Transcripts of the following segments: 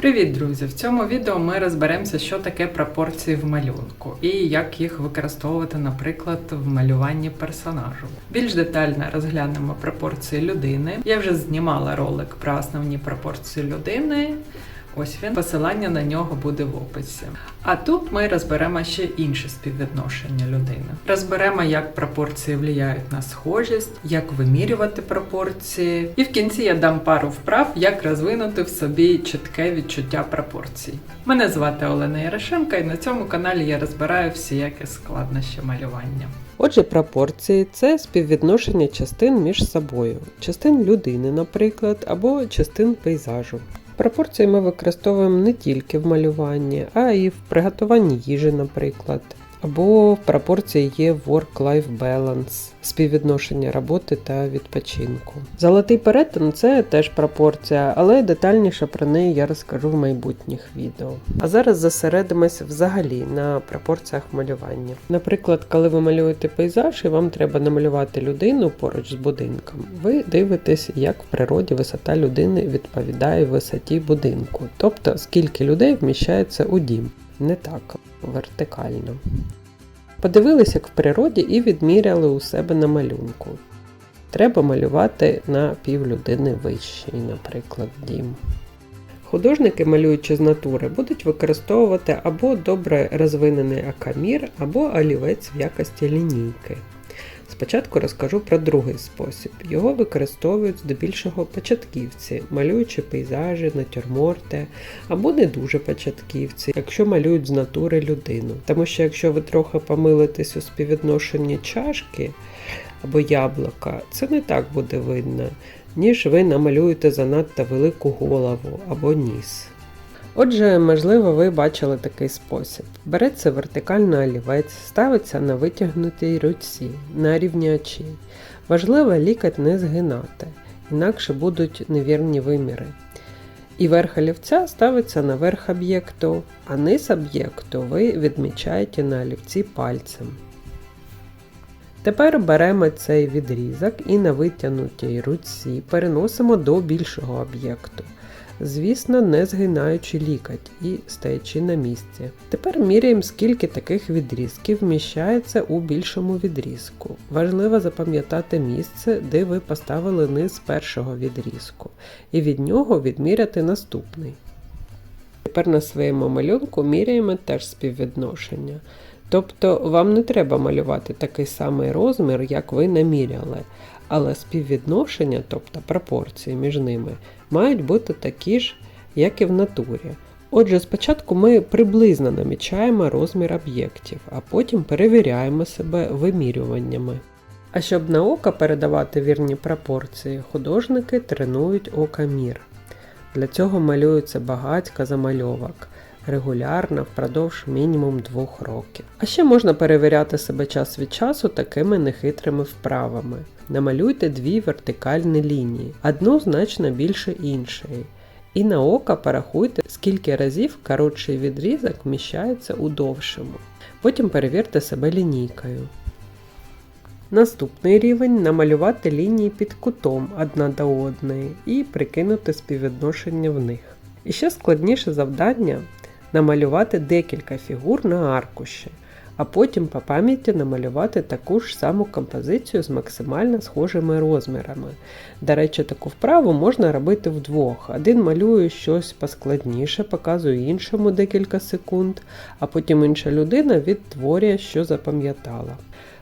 Привіт, друзі! В цьому відео ми розберемося, що таке пропорції в малюнку і як їх використовувати, наприклад, в малюванні персонажу. Більш детально розглянемо пропорції людини. Я вже знімала ролик про основні пропорції людини. Ось він, посилання на нього буде в описі. А тут ми розберемо ще інше співвідношення людини. Розберемо, як пропорції впливають на схожість, як вимірювати пропорції. І в кінці я дам пару вправ, як розвинути в собі чітке відчуття пропорцій. Мене звати Олена Ярошенка, і на цьому каналі я розбираю всіякі складнощі малювання. Отже, пропорції це співвідношення частин між собою, частин людини, наприклад, або частин пейзажу. Пропорції ми використовуємо не тільки в малюванні, а й в приготуванні їжі, наприклад. Або в пропорції є work-life balance, співвідношення роботи та відпочинку. Золотий перетин це теж пропорція, але детальніше про неї я розкажу в майбутніх відео. А зараз зосередимось взагалі на пропорціях малювання. Наприклад, коли ви малюєте пейзаж і вам треба намалювати людину поруч з будинком, ви дивитесь, як в природі висота людини відповідає висоті будинку, тобто скільки людей вміщається у дім. Не так вертикально. Подивилися, як в природі, і відміряли у себе на малюнку. Треба малювати на пів людини вищий, наприклад, дім. Художники, малюючи з натури, будуть використовувати або добре розвинений акамір, або олівець в якості лінійки. Спочатку розкажу про другий спосіб. Його використовують здебільшого початківці, малюючи пейзажі, натюрморти, або не дуже початківці, якщо малюють з натури людину. Тому що якщо ви трохи помилитесь у співвідношенні чашки або яблука, це не так буде видно, ніж ви намалюєте занадто велику голову або ніс. Отже, можливо, ви бачили такий спосіб. Береться вертикально олівець, ставиться на витягнутій руці, на рівні очей. Важливо лікать не згинати, інакше будуть невірні виміри. І верх олівця ставиться на верх об'єкту, а низ об'єкту ви відмічаєте на олівці пальцем. Тепер беремо цей відрізок і на витягнутій руці переносимо до більшого об'єкту звісно, не згинаючи лікать і стоячи на місці. Тепер міряємо, скільки таких відрізків вміщається у більшому відрізку. Важливо запам'ятати місце, де ви поставили низ першого відрізку, і від нього відміряти наступний. Тепер на своєму малюнку міряємо теж співвідношення. Тобто вам не треба малювати такий самий розмір, як ви наміряли, але співвідношення, тобто пропорції між ними, мають бути такі ж, як і в натурі. Отже, спочатку ми приблизно намічаємо розмір об'єктів, а потім перевіряємо себе вимірюваннями. А щоб на око передавати вірні пропорції, художники тренують окамір. Для цього малюється багатько замальовок регулярно впродовж мінімум двох років. А ще можна перевіряти себе час від часу такими нехитрими вправами. Намалюйте дві вертикальні лінії, одну значно більше іншої. І на око порахуйте, скільки разів коротший відрізок вміщається у довшому. Потім перевірте себе лінійкою. Наступний рівень намалювати лінії під кутом одна до одної і прикинути співвідношення в них. І ще складніше завдання намалювати декілька фігур на аркуші, а потім по пам'яті намалювати таку ж саму композицію з максимально схожими розмірами. До речі, таку вправу можна робити вдвох. Один малює щось поскладніше, показує іншому декілька секунд, а потім інша людина відтворює, що запам'ятала.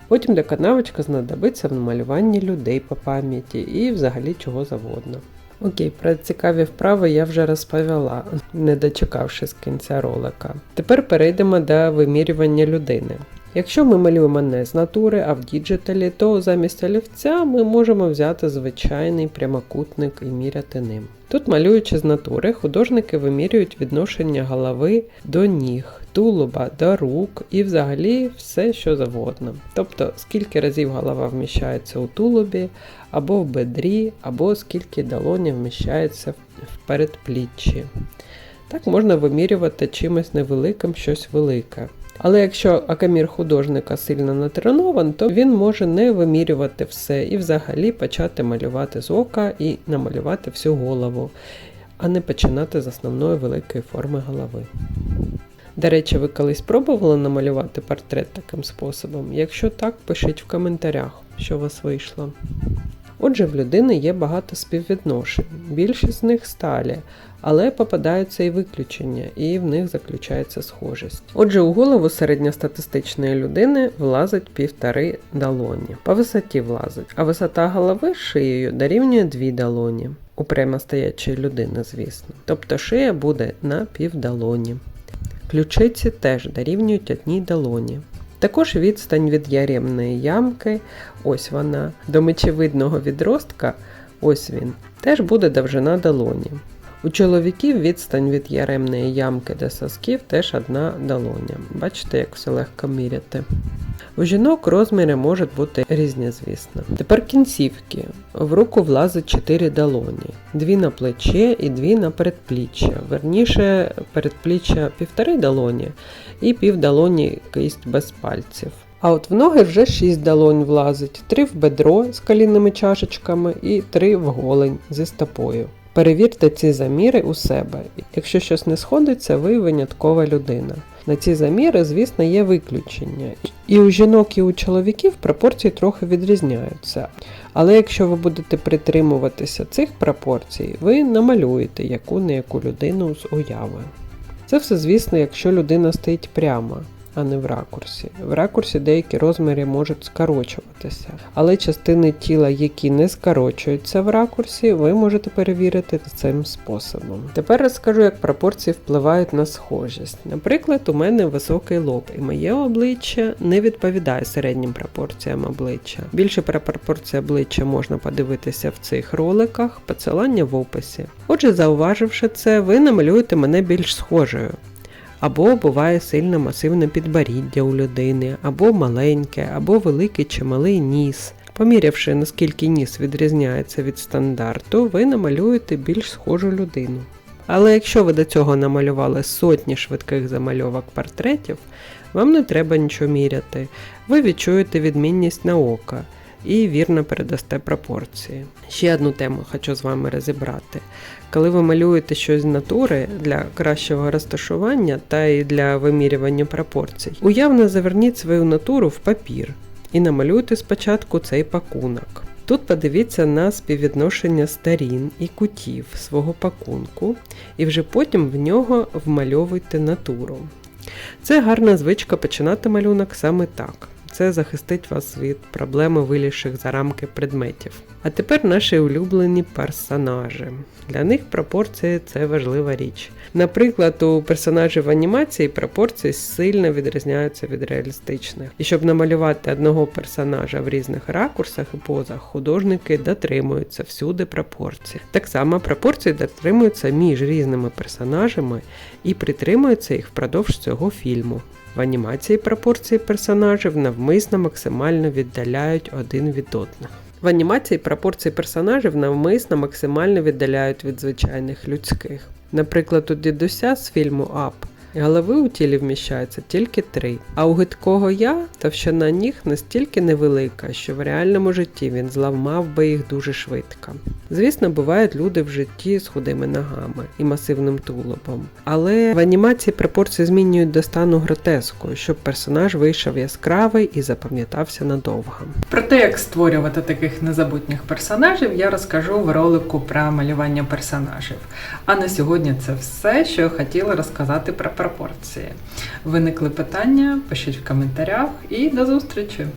Потім така навичка знадобиться в намалюванні людей по пам'яті і взагалі чого завгодно. Окей, про цікаві вправи я вже розповіла, не дочекавшись кінця ролика. Тепер перейдемо до вимірювання людини. Якщо ми малюємо не з натури, а в діджиталі, то замість олівця ми можемо взяти звичайний прямокутник і міряти ним. Тут, малюючи з натури, художники вимірюють відношення голови до ніг, тулуба до рук і взагалі все, що завгодно. Тобто, скільки разів голова вміщається у тулубі, або в бедрі, або скільки долоня вміщається в передпліччі. Так можна вимірювати чимось невеликим щось велике. Але якщо акамір художника сильно натренован, то він може не вимірювати все і взагалі почати малювати з ока і намалювати всю голову. а не починати з основної великої форми голови. До речі, ви колись пробували намалювати портрет таким способом? Якщо так, пишіть в коментарях, що у вас вийшло. Отже, в людини є багато співвідношень, більшість з них сталі, але попадаються і виключення, і в них заключається схожість. Отже, у голову середньостатистичної людини влазить півтори долоні. По висоті влазить, а висота голови шиєю дорівнює дві долоні. У прямостоячої людини, звісно. Тобто шия буде на півдолоні. Ключиці теж дорівнюють одній долоні. Також відстань від яремної ямки, ось вона, до мечевидного відростка, ось він, теж буде довжина долоні. У чоловіків відстань від яремної ямки до сосків теж одна долоня. Бачите, як все легко міряти. У жінок розміри можуть бути різні, звісно. Тепер кінцівки. В руку влазить 4 долоні, дві на плече і дві на передпліччя. Верніше, передпліччя півтори долоні і пів долоні кисть без пальців. А от в ноги вже 6 долонь влазить, 3 в бедро з колінними чашечками і 3 в голень зі стопою. Перевірте ці заміри у себе. Якщо щось не сходиться, ви виняткова людина. На ці заміри, звісно, є виключення. І у жінок, і у чоловіків пропорції трохи відрізняються. Але якщо ви будете притримуватися цих пропорцій, ви намалюєте яку не яку людину з уяви. Це все, звісно, якщо людина стоїть прямо, а не в ракурсі. В ракурсі деякі розміри можуть скорочуватися, але частини тіла, які не скорочуються в ракурсі, ви можете перевірити цим способом. Тепер розкажу, як пропорції впливають на схожість. Наприклад, у мене високий лоб, і моє обличчя не відповідає середнім пропорціям обличчя. Більше про пропорції обличчя можна подивитися в цих роликах, посилання в описі. Отже, зауваживши це, ви намалюєте мене більш схожою. Або буває сильно масивне підборіддя у людини, або маленьке, або великий чи малий ніс. Помірявши, наскільки ніс відрізняється від стандарту, ви намалюєте більш схожу людину. Але якщо ви до цього намалювали сотні швидких замальовок портретів, вам не треба нічого міряти. Ви відчуєте відмінність на око і вірно передасте пропорції. Ще одну тему хочу з вами розібрати. Коли ви малюєте щось з натури для кращого розташування та і для вимірювання пропорцій, уявно заверніть свою натуру в папір і намалюйте спочатку цей пакунок. Тут подивіться на співвідношення сторін і кутів свого пакунку, і вже потім в нього вмальовуйте натуру. Це гарна звичка починати малюнок саме так. Це захистить вас від проблеми вилізших за рамки предметів. А тепер наші улюблені персонажі. Для них пропорції це важлива річ. Наприклад, у персонажів анімації пропорції сильно відрізняються від реалістичних. І щоб намалювати одного персонажа в різних ракурсах і позах, художники дотримуються всюди пропорцій. Так само пропорції дотримуються між різними персонажами і притримуються їх впродовж цього фільму. В анімації пропорції персонажів навмисно максимально віддаляють один від одного. В анімації пропорції персонажів навмисно максимально віддаляють від звичайних людських. Наприклад, у дідуся з фільму Ап голови у тілі вміщається тільки три, а у гидкого я товщина ніг настільки невелика, що в реальному житті він зламав би їх дуже швидко. Звісно, бувають люди в житті з худими ногами і масивним тулубом, але в анімації пропорції змінюють до стану гротеску, щоб персонаж вийшов яскравий і запам'ятався надовго. Про те, як створювати таких незабутніх персонажів, я розкажу в ролику про малювання персонажів. А на сьогодні це все, що я хотіла розказати про пропорції. Виникли питання, пишіть в коментарях і до зустрічі!